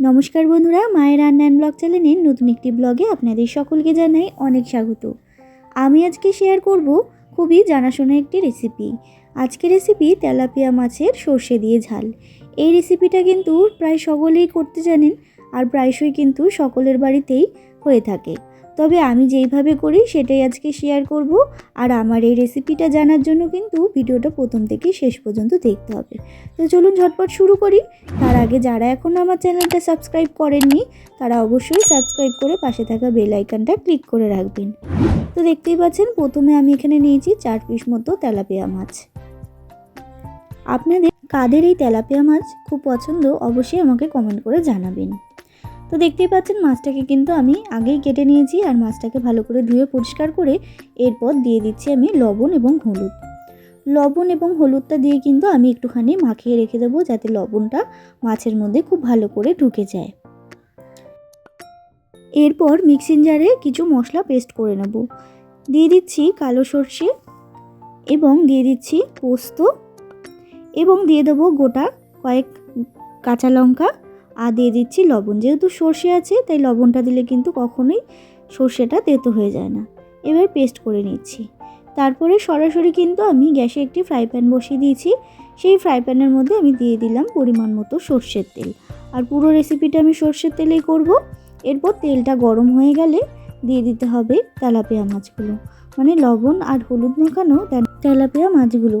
নমস্কার বন্ধুরা, মায়ের রান্নান ব্লগ চ্যানেলের নতুন একটি ব্লগে আপনাদের সকলকে জানাই অনেক স্বাগত। আমি আজকে শেয়ার করব খুবই জানাশোনা একটি রেসিপি আজকের রেসিপি তেলাপিয়া মাছের সর্ষে দিয়ে ঝাল। এই রেসিপিটা কিন্তু প্রায় সকলেই করতে জানেন আর প্রায়শই কিন্তু সকলের বাড়িতেই হয়ে থাকে। তবে আমি যেইভাবে করি সেটাই আজকে শেয়ার করব। আর আমার এই রেসিপিটা জানার জন্য কিন্তু ভিডিওটা প্রথম থেকে শেষ পর্যন্ত দেখতে হবে। তো চলুন ঝটপট শুরু করি। তার আগে যারা এখনও আমার চ্যানেলটা সাবস্ক্রাইব করেননি, তারা অবশ্যই সাবস্ক্রাইব করে পাশে থাকা বেল আইকনটা ক্লিক করে রাখবেন। তো দেখতেই পাচ্ছেন, প্রথমে আমি এখানে নিয়েছি চার পিস মতো তেলাপিয়া মাছ। আপনাদের কাদের এই তেলাপিয়া মাছ খুব পছন্দ অবশ্যই আমাকে কমেন্ট করে জানাবেন। তো দেখতেই পাচ্ছেন মাছটাকে কিন্তু আমি আগেই কেটে নিয়েছি আর মাছটাকে ভালো করে ধুয়ে পরিষ্কার করে এরপর দিয়ে দিচ্ছি আমি লবণ এবং হলুদ। লবণ এবং হলুদটা দিয়ে কিন্তু আমি একটুখানি মাখিয়ে রেখে দেবো যাতে লবণটা মাছের মধ্যে খুব ভালো করে ঢুকে যায়। এরপর মিক্সিং জারে কিছু মশলা পেস্ট করে নেব। দিয়ে দিচ্ছি কালো সর্ষে এবং দিয়ে দিচ্ছি পোস্ত এবং দিয়ে দেবো গোটা কয়েক কাঁচা লঙ্কা আর দিয়ে দিচ্ছি লবণ। যেহেতু সর্ষে আছে, তাই লবণটা দিলে কিন্তু কখনোই সর্ষেটা তেতো হয়ে যায় না। এবার পেস্ট করে নিচ্ছি। তারপরে সরাসরি কিন্তু আমি গ্যাসে একটি ফ্রাই প্যান বসিয়ে দিয়েছি। সেই ফ্রাই প্যানের মধ্যে আমি দিয়ে দিলাম পরিমাণ মতো সর্ষের তেল। আর পুরো রেসিপিটা আমি সর্ষের তেলেই করব। এরপর তেলটা গরম হয়ে গেলে দিয়ে দিতে হবে তেলাপিয়া মাছগুলো। মানে লবণ আর হলুদ মাখানো তেলাপিয়া মাছগুলো।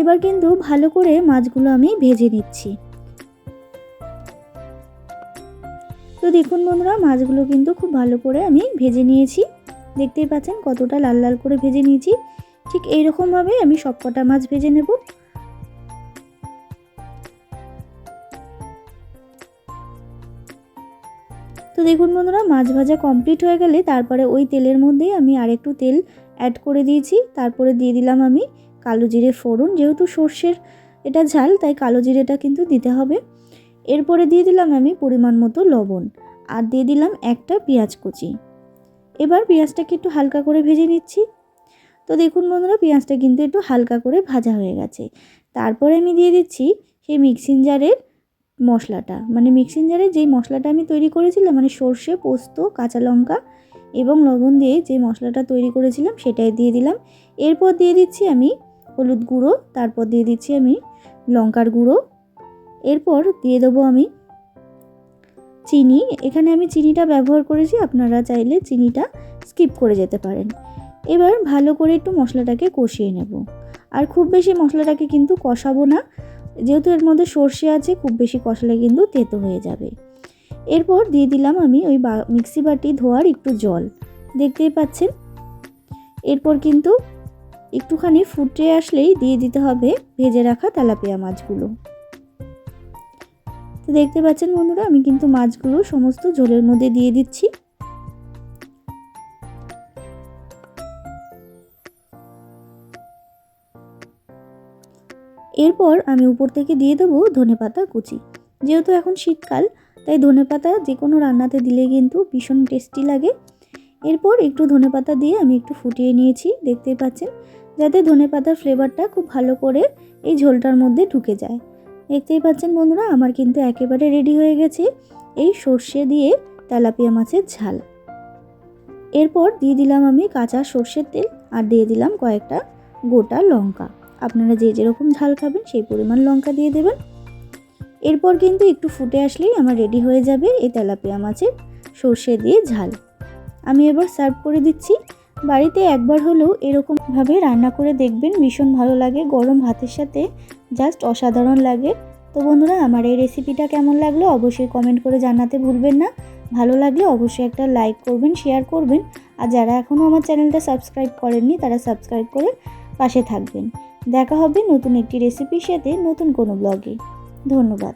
এবার কিন্তু ভালো করে মাছগুলো আমি ভেজে নিচ্ছি। তো দেখুন বন্ধুরা, মাছগুলো কিন্তু খুব ভালো করে আমি ভেজে নিয়েছি। দেখতেই পাচ্ছেন কতটা লাল লাল করে ভেজে নিয়েছি। ঠিক এইরকমভাবে আমি সব কটা মাছ ভেজে নেব। তো দেখুন বন্ধুরা, মাছ ভাজা কমপ্লিট হয়ে গেলে তারপরে ওই তেলের মধ্যেই আমি আরেকটু তেল অ্যাড করে দিয়েছি। তারপরে দিয়ে দিলাম আমি কালো জিরে ফোড়ন, যেহেতু সর্ষের এটা ঝাল, তাই কালো জিরেটা কিন্তু দিতে হবে। এরপরে দিয়ে দিলাম আমি পরিমাণ মতো লবণ আর দিয়ে দিলাম একটা পেঁয়াজ কুচি। এবার পেঁয়াজটাকে একটু হালকা করে ভেজে নিচ্ছি। তো দেখুন বন্ধুরা, পেঁয়াজটা কিন্তু একটু হালকা করে ভাজা হয়ে গেছে। তারপরে আমি দিয়ে দিচ্ছি সেই মিক্সিং জারের মশলাটা। মানে মিক্সিং জারে যেই মশলাটা আমি তৈরি করেছিলাম মানে সর্ষে, পোস্ত, কাঁচা লঙ্কা এবং লবণ দিয়ে যে মশলাটা তৈরি করেছিলাম সেটাই দিয়ে দিলাম। এরপর দিয়ে দিচ্ছি আমি হলুদ গুঁড়ো, তারপর দিয়ে দিচ্ছি আমি লঙ্কার গুঁড়ো এরপর দিয়ে দেবো আমি চিনি। এখানে আমি চিনিটা ব্যবহার করেছি, আপনারা চাইলে চিনিটা স্কিপ করে যেতে পারেন। এবার ভালো করে একটু মশলাটাকে কষিয়ে নেব। আর খুব বেশি মশলাটাকে কিন্তু কষাবো না, যেহেতু এর মধ্যে সর্ষে আছে, খুব বেশি কষালে কিন্তু তেতো হয়ে যাবে। এরপর দিয়ে দিলাম আমি ওই বা, মিক্সি বাটি ধোয়ার একটু জল। দেখতেই পাচ্ছেন? এরপর কিন্তু একটুখানি ফুটে আসলেই দিয়ে দিতে হবে ভেজে রাখা তেলাপিয়া মাছগুলো। তো দেখতে পাচ্ছেন বন্ধুরা, আমি কিন্তু মাছগুলো সমস্ত ঝোলের মধ্যে দিয়ে দিচ্ছি। এরপর আমি উপর থেকে দিয়ে দেবো ধনে পাতা কুচি। যেহেতু এখন শীতকাল, তাই ধনে পাতা যে কোনো রান্নাতে দিলে কিন্তু ভীষণ টেস্টি লাগে। এরপর একটু ধনে পাতা দিয়ে আমি একটু ফুটিয়ে নিয়েছি দেখতেই পাচ্ছেন? যাতে ধনে পাতার ফ্লেভারটা খুব ভালো করে এই ঝোলটার মধ্যে ঢুকে যায়। দেখতেই পাচ্ছেন বন্ধুরা, আমার কিন্তু একেবারে রেডি হয়ে গেছে এই সর্ষে দিয়ে তেলাপিয়া মাছের ঝাল। এরপর দিয়ে দিলাম আমি কাঁচা সর্ষের তেল আর দিয়ে দিলাম কয়েকটা গোটা লঙ্কা। আপনারা যে যেরকম ঝাল খাবেন সেই পরিমাণ লঙ্কা দিয়ে দেবেন। এরপর কিন্তু একটু ফুটে আসলেই আমার রেডি হয়ে যাবে এই তেলাপিয়া মাছের সর্ষে দিয়ে ঝাল। আমি এবার সার্ভ করে দিচ্ছি। বাড়িতে একবার হলেও এরকমভাবে রান্না করে দেখবেন ভীষণ ভালো লাগে, গরম ভাতের সাথে জাস্ট অসাধারণ লাগে। তো বন্ধুরা, আমার এই রেসিপিটা কেমন লাগল অবশ্যই কমেন্ট করে জানাতে ভুলবেন না। ভালো লাগলে অবশ্যই একটা লাইক করবেন শেয়ার করবেন। আর যারা এখনও আমার চ্যানেলটা সাবস্ক্রাইব করেননি, তারা সাবস্ক্রাইব করে পাশে থাকবেন। দেখা হবে নতুন একটি রেসিপির সাথে নতুন কোনো ব্লগে ধন্যবাদ।